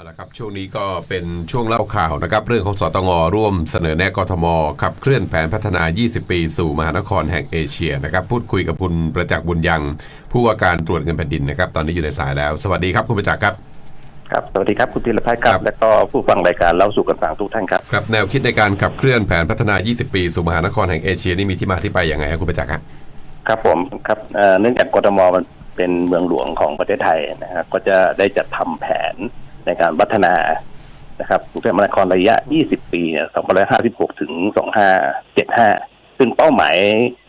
เอาละครับช่วงนี้ก็เป็นช่วงเล่าข่าวนะครับ เรื่องของสตงร่วมเสนอแนะกทมขับเคลื่อนแผนพัฒนา 20 ปี สู่มหานครแห่งเอเชียนะครับ พูดคุยกับคุณประจักษ์บุญยัง ผู้ว่าการตรวจเงินแผ่นดินนะครับ ตอนนี้อยู่ในสายแล้ว สวัสดีครับคุณประจักษ์ครับ ครับ สวัสดีครับคุณธีรพัฒน์ครัครับ บ และก็ผู้ฟังรายการเล่าสู่กันฟังทุกท่านครับ ครับแนวคิดในการขับเคลื่อนแผนพัฒนา 20 ปี สู่มหานครแห่งเอเชียนี่มีที่มาที่ไปอย่างไงครับคุณประจักษ์ครับ ครับผมครับเอ่อเนื่องจากกทมมันเป็นเมืองหลวงของประเทศไทยนะครับก็จะได้จัดทำแผน ในการพัฒนานะครับกรุงเทพมหานครระยะ 20 ปีเนี่ย2556 ถึง 2575 ซึ่งเป้าหมาย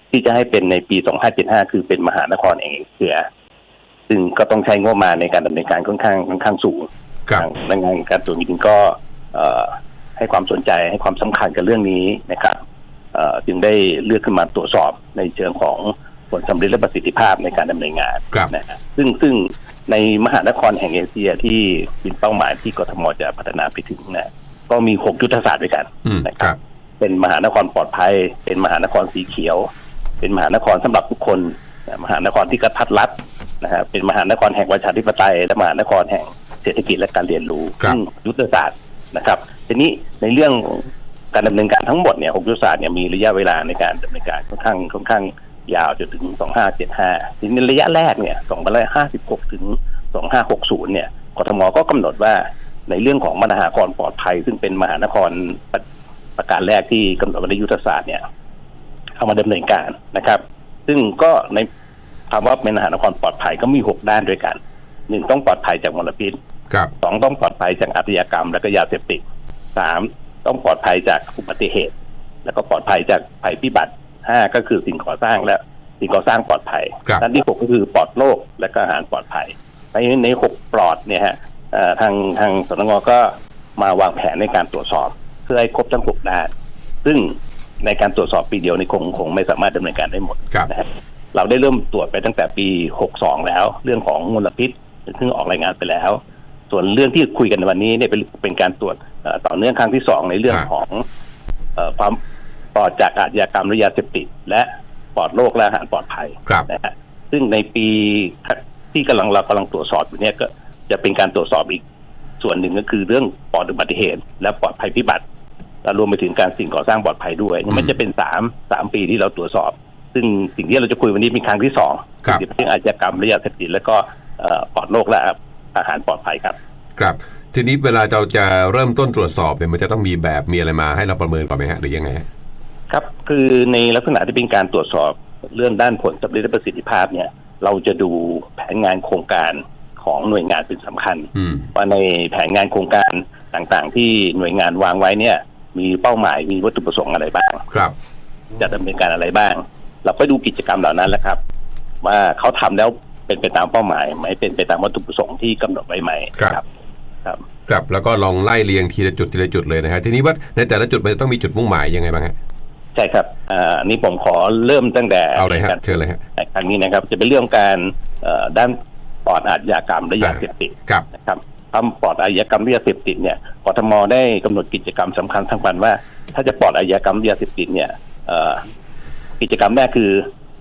ที่จะให้เป็นในปี 2575 คือเป็นมหานครแห่งเอเชียซึ่งก็ต้องใช้งบประมาณในการดำเนินการค่อนข้างค่อนข้างสูงครับทางพนักงานการตรวจเงินแผ่นดินก็เอ่อให้ความสนใจให้ความสำคัญกับเรื่องนี้นะครับเอ่อจึงได้เลือกขึ้นมาตรวจสอบในเชิงของผลสำเร็จและประสิทธิภาพในการดำเนินงานครับนะฮะซึ่งซึ่ง ในมหานครแห่งเอเชียที่เป็นเป้าหมายที่กทมจะพัฒนาไปถึงนะก็มีหกยุทธศาสตร์ด้วยกันอืมนะคครัรับบเป็นมหานครปลอดภัย เป็นมหานครสีเขียว เป็นมหานครสำหรับทุกคนนะมหานครที่กระทัดรัดนะฮะเป็นมหานครแห่งประชาธิปไตย และมหานครแห่งเศรษฐกิจและการเรียนรู้ครับซึ่งยุทธศาสตร์นะครับ ทีนี้ในเรื่องการดำเนินการทั้งหมดเนี่ยหกยุทธศาสตร์เนี่ยมีระยะเวลาในการดำเนินการค่อนข้างค่อนข้าง ยาวจนถึง 2575 ทีนี้ระยะแรกเนี่ย 2556 ถึง 2560 เนี่ยกทมก็กำหนดว่าในเรื่องของมหานครปลอดภัย ซึ่งเป็นมหานครประประการแรกที่กำหนดไว้ในยุทธศาสตร์เนี่ยเอามาดำเนินการนะครับ ซึ่งก็ในคำว่าเป็นมหานครปลอดภัยก็มีหกด้านด้วยกันหนึ่งต้องปลอดภัยจากมลพิษครับสองต้องปลอดภัยจากอาชญากรรม และก็ยาเสพติดสามต้องปลอดภัยจากอุบัติเหตุ แล้วก็ปลอดภัยจากภัยพิบัติ ห้าก็คือสิ่งก่อสร้างและสิ่งก่อสร้างปลอดภัยครับ ด้านที่หกก็คือปลอดโรคและก็อาหารปลอดภัยในในหกปลอดเนี่ยฮะเอ่อทางทางสตงก็มาวางแผนในการตรวจสอบ เพื่อให้ครบทั้งหกด้าน ซึ่งในการตรวจสอบปีเดียวนี่คงคงไม่สามารถดำเนินการได้หมด ครับ นะฮะเราได้เริ่มตรวจไปตั้งแต่ปี 62 แล้ว เรื่องของมลพิษซึ่งออกรายงานไปแล้ว ส่วนเรื่องที่คุยกันในวันนี้เนี่ยเป็นเป็นการตรวจเอ่อต่อเนื่องครั้งที่สองในเรื่องครับ ของเอ่อความ ปลอดจากอาชญากรรมและยาเสพติดและปลอดโรคและอาหารปลอดภัยครับนะฮะซึ่งในปีที่กำลังเรากำลังตรวจสอบอยู่เนี่ยก็จะเป็นการตรวจสอบอีกส่วนหนึ่งก็คือเรื่องปลอดอุบัติเหตุ และปลอดภัยพิบัติและรวมไปถึงการสิ่งก่อสร้างปลอดภัยด้วยอืมมันจะเป็นสามสามปีที่เราตรวจสอบ ซึ่งสิ่งที่เราจะคุยวันนี้เป็นครั้งที่สองครับเรื่องอาชญากรรมและยาเสพติดแล้วก็เอ่อปลอดโรคและอาหารปลอดภัยครับ ครับ ทีนี้เวลาเราจะเริ่มต้นตรวจสอบเนี่ยมันจะต้องมีแบบมีอะไรมาให้เราประเมินก่อนไหมฮะหรือยังไงฮะ ครับคือในลักษณะที่เป็นการตรวจสอบเรื่องด้านผลสำเร็จและประสิทธิภาพเนี่ย เราจะดูแผนงานโครงการของหน่วยงานเป็นสำคัญอืมว่าในแผนงานโครงการต่างๆ ที่หน่วยงานวางไว้เนี่ย มีเป้าหมายมีวัตถุประสงค์อะไรบ้างครับ จะดำเนินการอะไรบ้าง เราก็ดูกิจกรรมเหล่านั้นแหละครับ ว่าเขาทำแล้วเป็นไปตามเป้าหมายไหมเป็นไปตามวัตถุประสงค์ที่กำหนดไว้ไหมครับ ครับครับแล้วก็ลองไล่เรียงทีละจุดทีละจุดเลยนะฮะทีนี้ว่าในแต่ละจุดมันจะต้องมีจุดมุ่งหมายยังไงบ้างฮะ ใช่ครับอ่าอันนี้ผมขอเริ่มตั้งแต่เอาเลยฮะการเชิญเลยฮะครั้งนี้นะครับ จะเป็นเรื่องการเอ่อด้านปลอดอาชญากรรมและยาเสพติดครับนะครับทำปลอดอาชญากรรมและยาเสพติดเนี่ยกทมได้กำหนดกิจกรรมสำคัญทั้งวันว่า ถ้าจะปลอดอาชญากรรมและยาเสพติดเนี่ยเอ่อกิจกรรมแรกคือ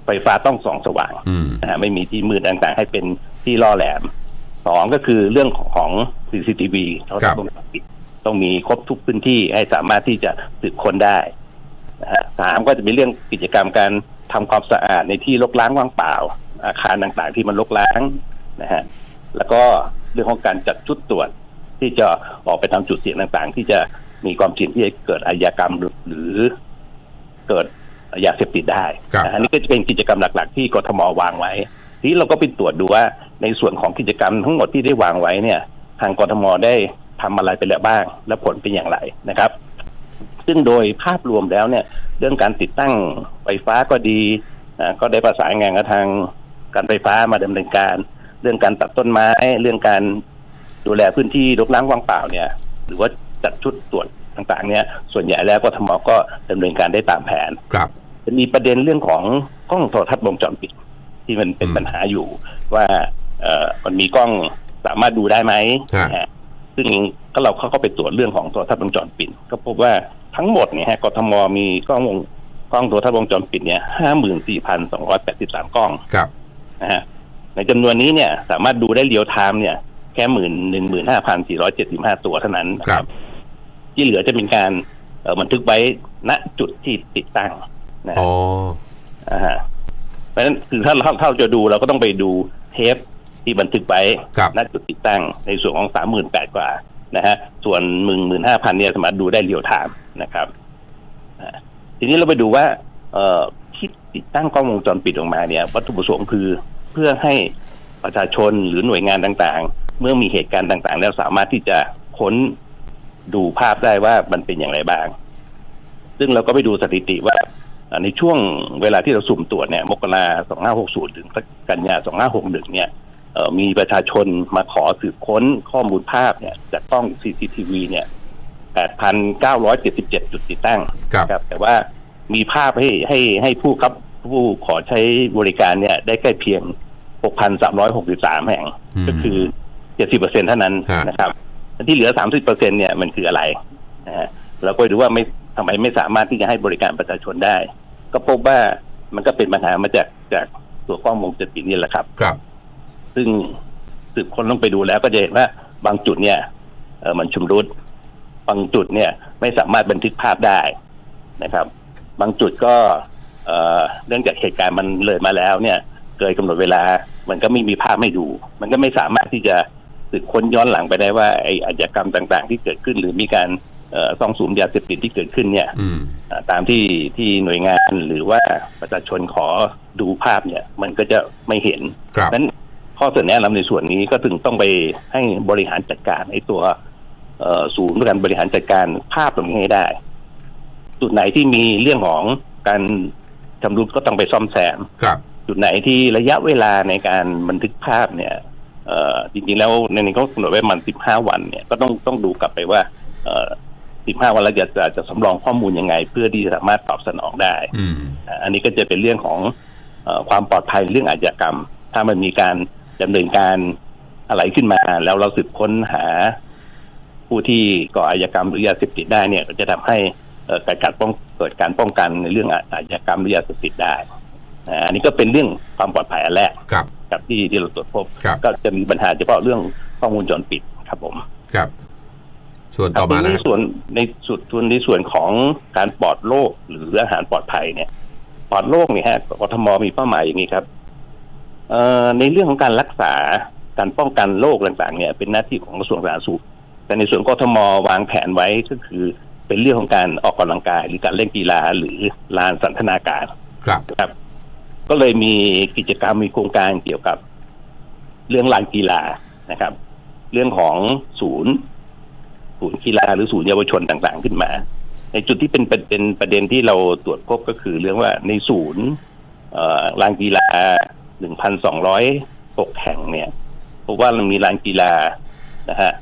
ไฟฟ้าต้องส่องสว่างอืมนะฮะไม่มีที่มืดต่างๆ ให้เป็นที่ล่อแหลมสองก็คือเรื่องของ CCTV โทรทัศน์วงจรปิดต้องมีครบทุกพื้นที่ให้สามารถที่จะสืบค้นได้นะฮะ สามก็จะเป็นเรื่องกิจกรรมการทำความสะอาดในที่รกร้างว่างเปล่า อาคารต่างๆ ที่มันรกร้างนะฮะแล้วก็เรื่องของการจัดชุดตรวจที่จะออกไปทำจุดเสี่ยงต่างๆ ที่จะมีความเสี่ยงที่จะเกิดอาชญากรรมหรือหรือเกิดยาเสพติดได้ครับนะฮะนี่ก็จะเป็นกิจกรรมหลัก ๆ ที่กทมวางไว้ ทีนี้เราก็ไปตรวจดูว่าในส่วนของกิจกรรมทั้งหมดที่ได้วางไว้เนี่ย ทางกทมได้ทำอะไรไปแล้วบ้าง และผลเป็นอย่างไรนะครับ ซึ่งโดยภาพรวมแล้วเนี่ย เรื่องการติดตั้งไฟฟ้าก็ดีอ่าก็ได้ประสานงานกับทางการไฟฟ้ามาดำเนินการ เรื่องการตัดต้นไม้เรื่องการดูแลพื้นที่รกร้างว่างเปล่าเนี่ย หรือว่าจัดชุดตรวจต่างๆ เนี่ย ส่วนใหญ่แล้วกทมก็ดำเนินการได้ตามแผนครับจะมีประเด็นเรื่องของกล้องโทรทัศน์วงจรปิด ที่มันเป็นอืมปัญหาอยู่ ว่าเอ่อมันมีกล้องสามารถดูได้ไหมฮะนะฮะซึ่งก็เราเข้าไปตรวจเรื่องของโทรทัศน์วงจรปิด ก็พบว่า ทั้งหมดเนี่ยฮะกทมมีกล้องวงกล้องโทรทัศน์วงจรปิดเนี่ยห้าหมื่นสี่พันสองร้อยแปดสิบสามกล้องครับนะฮะในจำนวนนี้เนี่ยสามารถดูได้เรียลไทม์เนี่ย แค่หมื่นหนึ่งหมื่นห้าพันสี่ร้อยเจ็ดสิบห้าตัวเท่านั้นนะคครัรับบที่เหลือจะเป็นการเอ่อบันทึกไว้ณจุดที่ติดตั้งนะอ๋ออ่าฮะเพราะฉะนั้นคือถ้าเราถ้าเราจะดูเราก็ต้องไปดูเทปที่บันทึกไว้ครับณจุดติดตั้งในส่วนของสามหมื่นแปดกว่า นะฮะส่วนหมื่นหมื่นห้าพันเนี่ยสามารถดูได้เรียวไทม์นะครับทีนี้เราไปดูว่า เอ่อที่ติดตั้งกล้องวงจรปิดออกมาเนี่ย วัตถุประสงค์คือเพื่อให้ประชาชนหรือหน่วยงานต่างๆ เมื่อมีเหตุการณ์ต่างๆ แล้วสามารถที่จะค้นดูภาพได้ว่ามันเป็นอย่างไรบ้าง ซึ่งเราก็ไปดูสถิติว่าในช่วงเวลาที่เราสุ่มตรวจเนี่ย มกราสองห้าหกศูนย์ถึงกันยาสองห้าหกหนึ่งเนี่ย มีประชาชนมาขอสืบค้นข้อมูลภาพเนี่ยจากกล้อง CCTV เนี่ย 8,977 จุดติดตั้งครับครับแต่ว่ามีภาพให้ให้ให้ผู้ครับผู้ขอใช้บริการเนี่ย ได้ใกล้เพียง 6,363 แห่งอืมก็คือ 70%เท่านั้นฮะนะครับและที่เหลือ 30%เนี่ยมันคืออะไรนะฮะเราก็ดูว่าไม่ทำไมไม่สามารถที่จะให้บริการประชาชนได้ ก็พบว่ามันก็เป็นปัญหามาจากจากตัวกล้องวงจรปิดนี่แหละครับครับ ซึ่งสืบคนลงไปดูแล้วก็จะเห็นว่าบางจุดเนี่ยเออมันชำรุด บางจุดเนี่ยไม่สามารถบันทึกภาพได้นะครับ บางจุดก็เอ่อเนื่องจากเหตุการณ์มันเลยมาแล้วเนี่ยเกินกำหนดเวลา มันก็ไม่มีภาพให้ดู มันก็ไม่สามารถที่จะสืบค้นย้อนหลังไปได้ว่าไอ้อาชญากรรมต่าง ๆ ที่เกิดขึ้น หรือมีการเอ่อซ่องสุมยาเสพติดที่เกิดขึ้นเนี่ยอืมอ่าตามที่ที่หน่วยงานหรือว่าประชาชนขอดูภาพเนี่ย มันก็จะไม่เห็นครับนั้น ข้อเสนอแนะนำในส่วนนี้ก็ถึงต้องไปให้บริหารจัดการไอ้ตัวเอ่อศูนย์การบริหารจัดการภาพตรงนี้ให้ได้ จุดไหนที่มีเรื่องของการชำรุดก็ต้องไปซ่อมแซมครับ จุดไหนที่ระยะเวลาในการบันทึกภาพเนี่ยเอ่อจริงๆแล้วในนี้เขากำหนดไว้มันสิบห้าวันเนี่ยก็ต้องต้องดูกลับไปว่าเอ่อสิบห้าวันเราจะจะจะสำรองข้อมูลยังไง เพื่อที่จะสามารถตอบสนองได้อืมอ่าอันนี้ก็จะเป็นเรื่องของเออความปลอดภัยเรื่องอาชญากรรม ถ้ามันมีการ ดำเนินการอะไรขึ้นมา แล้วเราสืบค้นหา ผู้ที่ก่ออาชญากรรมหรือยาเสพติดได้เนี่ยก็จะทำให้เอ่อการการป้องเกิดการป้องกันในเรื่องอาอาชญากรรมหรือยาเสพติดได้อ่าอันนี้ก็เป็นเรื่องความปลอดภัยอันแรกครับกับที่ที่เราตรวจพบครับก็จะมีปัญหาเฉพาะเรื่องข้อมูลจรปิดครับผมครับ ส่วนต่อมาทีนะนี้ส่วนในส่วนส่วนในส่วนของการปลอดโรคหรืออาหารปลอดภัยเนี่ย ปลอดโรคเนี่ยฮะกทมมีเป้าหมายอย่างนี้ครับเอ่อ ในเรื่องของการรักษาการป้องกันโรคต่างๆ เนี่ย เป็นหน้าที่ของกระทรวงสาธารณสุข แต่ในส่วนกทมวางแผนไว้ก็คือเป็นเรื่องของการออกกำลังกาย หรือการเล่นกีฬาหรือลานสันทนาการครับนะครับ ก็เลยมีกิจกรรมมีโครงการเกี่ยวกับ เรื่องลานกีฬานะครับ เรื่องของศูนย์ ศูนย์กีฬาหรือศูนย์เยาวชนต่างๆ ขึ้นมา ในจุดที่เป็นประเด็นประเด็นที่เราตรวจพบก็คือเรื่องว่าในศูนย์เอ่อลานกีฬา 1,206แห่งเนี่ยพบว่ามันมีลานกีฬานะฮะ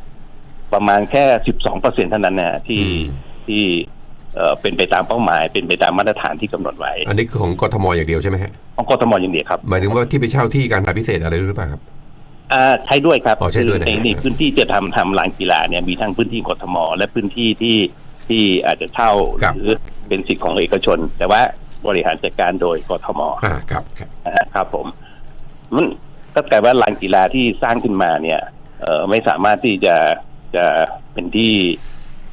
ประมาณแค่12เปอร์เซ็นเท่านั้นนะที่อืมที่เอ่อเป็นไปตามเป้าหมาย เป็นไปตามมาตรฐานที่กำหนดไว้ อันนี้คือของกทมอย่างเดียวใช่ไหมฮะของกทมอย่างเดียวครับหมายถึงว่าที่ไปเช่าที่การทางพิเศษอะไรหรือเปล่าครับอ่าใช้ด้วยครับอ๋อใช้ด้วยคือในนะในพื้นที่จะทำทำลานกีฬาเนี่ยมีทั้งพื้นที่กทม และพื้นที่ที่ที่อาจจะเช่าครับหรือเป็นสิทธิ์ของเอกชน แต่ว่าบริหารจัดการโดยกทมอ่าครับครับนะฮะครับผม มันก็กลายว่าลานกีฬาที่สร้างขึ้นมาเนี่ย เอ่อไม่สามารถที่จะจะเป็นที่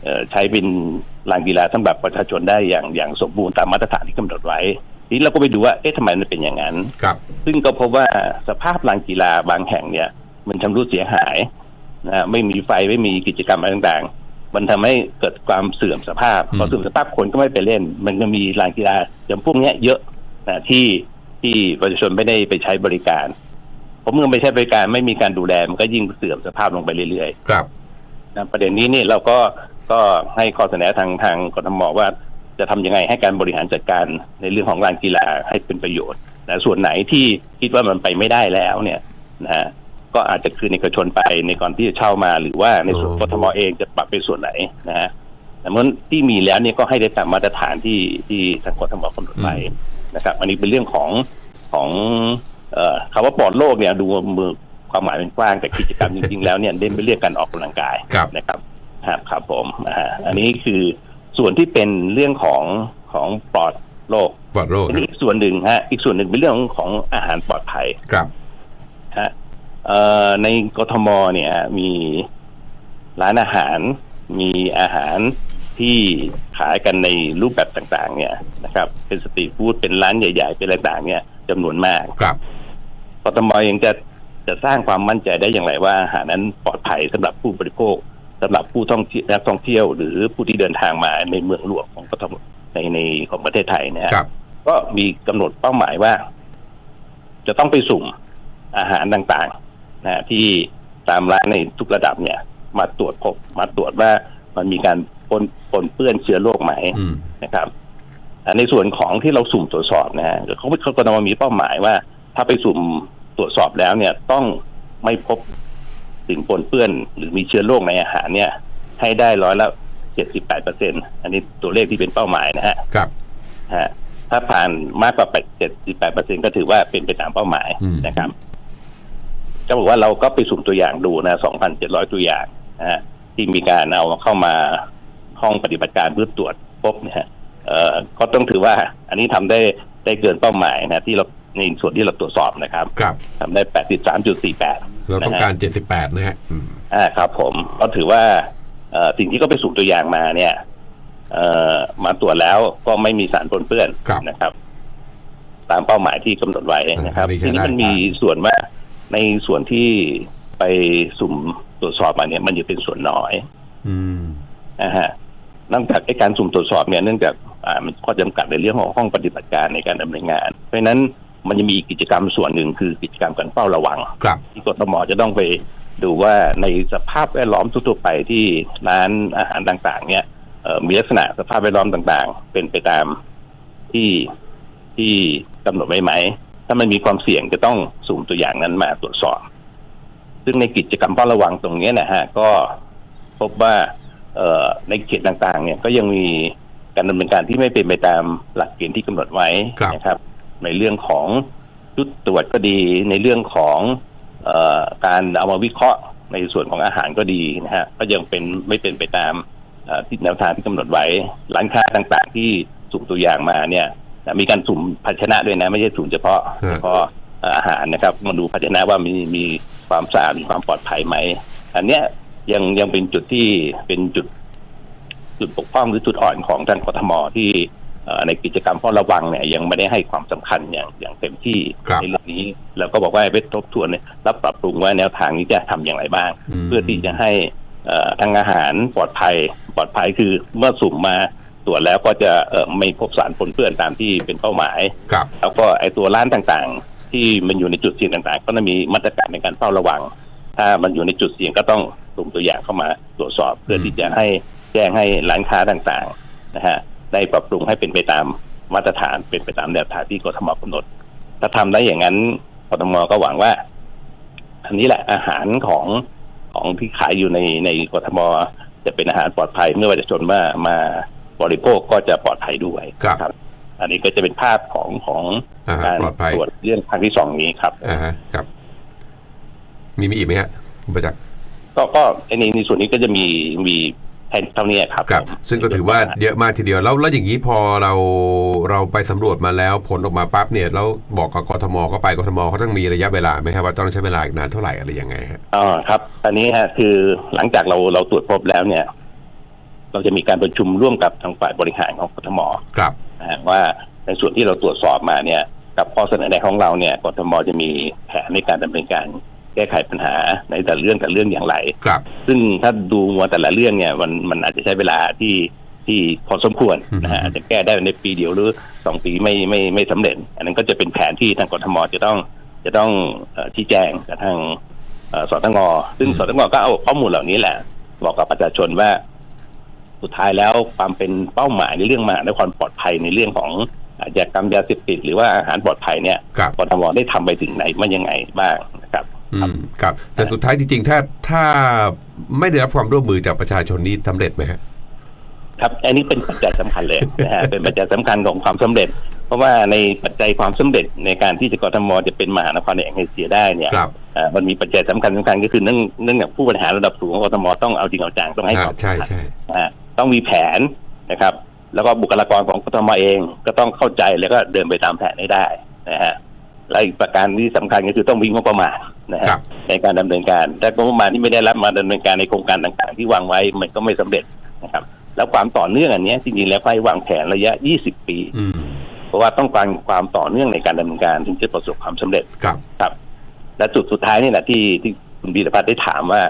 เอ่อใช้เป็นลานกีฬาสำหรับประชาชนได้อย่างอย่างสมบูรณ์ตามมาตรฐานที่กำหนดไว้ทีนี้เราก็ไปดูว่าเอ๊ะทำไมมันเป็นอย่างนั้นครับ ซึ่งก็พบว่าสภาพลานกีฬาบางแห่งเนี่ย มันชำรุดเสียหายนะฮะไม่มีไฟไม่มีกิจกรรมอะไรต่างๆ มันทำให้เกิดความเสื่อมสภาพอืมพอเสื่อมสภาพคนก็ไม่ไปเล่น มันก็มีลานกีฬาอย่างพวกเนี้ยเยอะนะที่ ที่ประชาชนไม่ได้ไปใช้บริการ ผมเมื่อไม่ใช้บริการไม่มีการดูแลมันก็ยิ่งเสื่อมสภาพลงไปเรื่อยๆ ครับนะประเด็นนี้นี่เราก็ก็ให้ข้อเสนอทางทางกทมว่า จะทำยังไงให้การบริหารจัดการในเรื่องของลานกีฬาให้เป็นประโยชน์นะส่วนไหนที่คิดว่ามันไปไม่ได้แล้วเนี่ยนะฮะก็อาจจะคืนเอกชนไปในก่อนที่จะเช่ามาหรือว่าในส่วนอ๋อกทมเองจะปรับไปส่วนไหนนะฮะแต่เมื่อที่มีแล้วเนี่ยก็ให้ได้ตามมาตรฐานที่ที่ทางกทมกำหนดไว้ นะครับอันนี้เป็นเรื่องของของเอ่อคำว่าปลอดโลกเนี่ยดูมือความหมายเป็นกว้างแต่กิจกรรมจริงๆแล้วเนี่ยเน้นไปเรื่องการออกกำลังกายครับนะครับครับครับผมอ่าอันนี้คือส่วนที่เป็นเรื่องของของปลอดโรคปลอดโรคอันนะนี้อีกส่วนหนึ่งฮะอีกส่วนหนึ่งเป็นเรื่องของอาหารปลอดภัยครับฮะเอ่อในกทมเนี่ยมีร้านอาหารมีอาหาร ที่ขายกันในรูปแบบต่างๆ เนี่ยนะครับเป็นสตรีทฟู้ดเป็นร้านใหญ่ๆ เป็นอะไรต่างๆเนี่ยจำนวนมากครับกทมยังจะจะสร้างความมั่นใจได้อย่างไรว่าอาหารนั้นปลอดภัยสำหรับผู้บริโภคสำหรับผู้ท่องเที่ยวนักท่องเที่ยว หรือผู้ที่เดินทางมาในเมืองหลวงของกทมในในของประเทศไทยนะฮะครับก็มีกำหนดเป้าหมายว่า จะต้องไปสุ่มอาหารต่างๆนะที่ตามร้านในทุกระดับเนี่ย มาตรวจพบมาตรวจว่ามันมีการ ปนปนเปื้อนเชื้อโรคไหมอืมนะครับอ่าในส่วนของที่เราสุ่มตรวจสอบนะฮะเขาเขาก็จะมีเป้าหมายว่า ถ้าไปสุ่มตรวจสอบแล้วเนี่ยต้องไม่พบสิ่งปนเปื้อน หรือมีเชื้อโรคในอาหารเนี่ย ให้ได้ร้อยละเจ็ดสิบแปดเปอร์เซ็นอันนี้ตัวเลขที่เป็นเป้าหมายนะฮะครับฮะถ้าผ่านมากกว่าเจ็ดสิบแปดเปอร์เซ็นก็ถือว่าเป็นไปตามเป้าหมายอืมนะครับก็บอกว่าเราก็ไปสุ่มตัวอย่างดูนะสองพันเจ็ดร้อยตัวอย่างนะฮะที่มีการเอาเข้ามา ห้องปฏิบัติการเพื่อตรวจพบเนี่ยฮะเอ่อก็ต้องถือว่าอันนี้ทำได้ได้เกินเป้าหมายนะที่เราในส่วนที่เราตรวจสอบนะครับครับทำได้แปดสิบสามจุดสี่แปดเราต้องการ78นะฮะอืมอ่าครับ ผมก็ถือว่าเอ่อสิ่งที่เขาไปสุ่มตัวอย่างมาเนี่ยเอ่อมาตรวจแล้วก็ไม่มีสารปนเปื้อนครับนะครับ ตามเป้าหมายที่กำหนดไว้นะครับอ่าอันนี้ใช้ทีนี้มันได้มีส่วนว่าในส่วนที่ไปสุ่มตรวจสอบมาเนี่ย มันจะเป็นส่วนน้อย อืมนะฮะ นอกจากไอ้การสุ่มตรวจสอบเนี่ยเนื่องจากอ่ามันข้อจำกัดในเรื่องของห้องปฏิบัติการในการดำเนินงาน เพราะฉะนั้นมันจะมีอีกกิจกรรมส่วนหนึ่งคือกิจกรรมการเฝ้าระวังครับที่กทมจะต้องไปดูว่าในสภาพแวดล้อมทั่วๆไปที่ร้านอาหารต่าง ๆ เนี่ยเอ่อมีลักษณะสภาพแวดล้อมต่างๆ เป็นไปตามที่ที่กำหนดไว้ไหม ถ้ามันมีความเสี่ยงจะต้องสุ่มตัวอย่างนั้นมาตรวจสอบ ซึ่งในกิจกรรมเฝ้าระวังตรงเนี้ยนะฮะก็พบว่าเอ่อ ในเขตต่างๆ เนี่ยก็ยังมีการดำเนินการที่ไม่เป็นไปตามหลักเกณฑ์ที่กำหนดไว้ครับนะครับ ในเรื่องของชุดตรวจก็ดี ในเรื่องของเออการเอามาวิเคราะห์ในส่วนของอาหารก็ดีนะฮะก็ยังเป็นไม่เป็นไปตามเอ่อที่แนวทางที่กำหนดไว้ร้านค้าต่างๆ ที่สุ่มตัวอย่างมาเนี่ยนะมีการสุ่มภาชนะด้วยนะ ไม่ใช่สุ่มเฉพาะฮะเฉพาะเอ่ออาหารนะครับมาดูภาชนะว่ามีมีความสะอาดมีความปลอดภัยไหม อันเนี้ย ยังยังเป็นจุดที่เป็นจุด จุดปกป้องหรือจุดอ่อนของทางกทมที่เอ่อในกิจกรรมเฝ้าระวังเนี่ยยังไม่ได้ให้ความสำคัญอย่างอย่างเต็มที่ครับในเรื่องนี้แล้วก็บอกว่าให้ไปทบทวนเนี่ยแล้วปรับปรุงว่าแนวทางนี้จะทำอย่างไรบ้างอืมเพื่อที่จะให้เอ่อทางอาหารปลอดภัย ปลอดภัยคือเมื่อสุ่มมาตรวจแล้วก็จะเอ่อไม่พบสารปนเปื้อนตามที่เป็นเป้าหมายครับแล้วก็ไอตัวร้านต่างๆ ที่มันอยู่ในจุดเสี่ยงต่างๆ ก็ต้องมีมาตรการในการเฝ้าระวัง ถ้ามันอยู่ในจุดเสี่ยงก็ต้อง สุ่มตัวอย่างเข้ามาตรวจสอบ เพื่อที่จะให้แจ้งให้ร้านค้าต่างๆนะฮะได้ปรับปรุงให้เป็นไปตามมาตรฐานเป็นไปตามแนวทางที่กทมกำหนด ถ้าทำได้อย่างนั้นกทมก็หวังว่าอันนี้แหละอาหารของของที่ขายอยู่ในในกทมจะเป็นอาหารปลอดภัย เมื่อประชาชนมามาบริโภคก็จะปลอดภัยด้วยครับ อันนี้ก็จะเป็นภาพของของอาหารการปลอดภัยตรวจเรื่องครั้งที่สองนี้ครับอ่าฮะครับ มีมีอีกไหมฮะคุณประจักษ์ ก็ก็ในในส่วนนี้ก็จะมีมีแทนเท่านี้ครับครับผมซึ่งก็ถือว่าเยอะมากทีเดียวแล้วแล้วอย่างนี้พอเราเราไปสำรวจมาแล้วผลออกมาปั๊บเนี่ยแล้วบอกกับกทมเข้าไปกทมเขาต้องมีระยะเวลาไหมครับว่าต้องใช้เวลาอีกนานเท่าไหร่อะไรยังไงฮะอ๋อครับอันนี้ฮะคือหลังจากเราเราตรวจพบแล้วเนี่ย เราจะมีการประชุมร่วมกับทางฝ่ายบริหารของกทมครับนะฮะว่าในส่วนที่เราตรวจสอบมาเนี่ย กับข้อเสนอแนะของเราเนี่ยกทมจะมีแผนในการดำเนินการ แก้ไขปัญหาในแต่ละเรื่องแต่ละเรื่องอย่างไร ครับ ซึ่งถ้าดูมาแต่ละเรื่องเนี่ยมันมันอาจจะใช้เวลาที่ที่พอสมควรนะฮะอืมอาจจะแก้ได้ในปีเดียวหรือสองปีไม่ไม่ไม่สำเร็จ อันนั้นก็จะเป็นแผนที่ทางกทมจะต้องจะต้องเอ่อชี้แจงกับทางเอ่อสตงซึ่งสตงก็เอาข้อมูลเหล่านี้แหละ บอกกับประชาชนว่า สุดท้ายแล้วความเป็นเป้าหมายในเรื่องมหาและความปลอดภัยในเรื่องของอาชญากรรมยาเสพติดหรือว่าอาหารปลอดภัยเนี่ยครับกทมได้ทำไปถึงไหนมันยังไงบ้างนะครับอืม ครับ แต่สุดท้ายจริงๆ ถ้าถ้าไม่ได้รับความร่วมมือจากประชาชนนี่สำเร็จไหมฮะครับอันนี้เป็นปัจจัยสำคัญเลยนะฮะเป็นปัจจัยสำคัญของความสำเร็จ เพราะว่าในปัจจัยความสำเร็จในการที่จะกทมจะเป็นมหานครแห่งเอเชียได้เนี่ยครับอ่ามันมีปัจจัยสำคัญสำคัญก็คือเนื่องเนื่องจากผู้บริหารระดับสูงของกทมต้องเอาจริงเอาจังต้องให้อ่าความใช่สำคัญใช่นะฮะต้องมีแผนนะครับ แล้วก็บุคลากรของกทมเองก็ต้องเข้าใจแล้วก็เดินไปตามแผนให้ได้นะฮะและอีกประการที่สำคัญก็คือต้องวิ่งงบประมาณ นะฮะครับในการดำเนินการแต่งบประมาณที่ไม่ได้รับมาดำเนินการในโครงการต่างๆ ที่วางไว้มันก็ไม่สำเร็จนะครับ แล้วความต่อเนื่องอันเนี้ยจริงๆแล้วให้วางแผนระยะ 20 ปีอืมเพราะว่าต้องการความต่อเนื่องในการดำเนินการถึงจะประสบความสำเร็จครับครับ และจุดสุดท้ายนี่แหละที่ที่คุณบีรพัฒน์ได้ถามว่า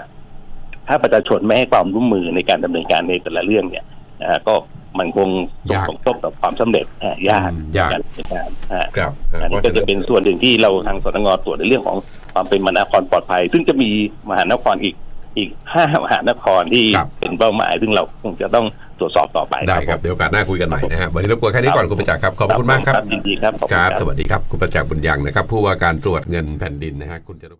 ถ้าประชาชนไม่ให้ความร่วมมือในการดำเนินการในแต่ละเรื่องเนี่ยนะฮะก็มันคงส่งยากผลกระทบต่อความสำเร็จอะยากอืมยากในการดำเนินการอะครับอันนี้ก็จะเป็นส่วนหนึ่งที่เราทางสตงตรวจในเรื่องของ ความเป็นมหานครปลอดภัย ซึ่งจะมีมหานครอีกอีกห้ามหานครที่ครับ เป็นเป้าหมาย ซึ่งเราคงจะต้องตรวจสอบต่อไปได้ครับ เดี๋ยวโอกาสหน้าคุยกันใหม่นะฮะวันนี้รบกวนแค่นี้ก่อนคุณประจักษ์ครับ ขอบพระคุณมากครับ ยินดีครับขอบคณรับ สวัสดีครับ คุณประจักษ์บุญยังนะครับ ผู้ว่าการตรวจเงินแผ่นดินนะฮะคุณจรุ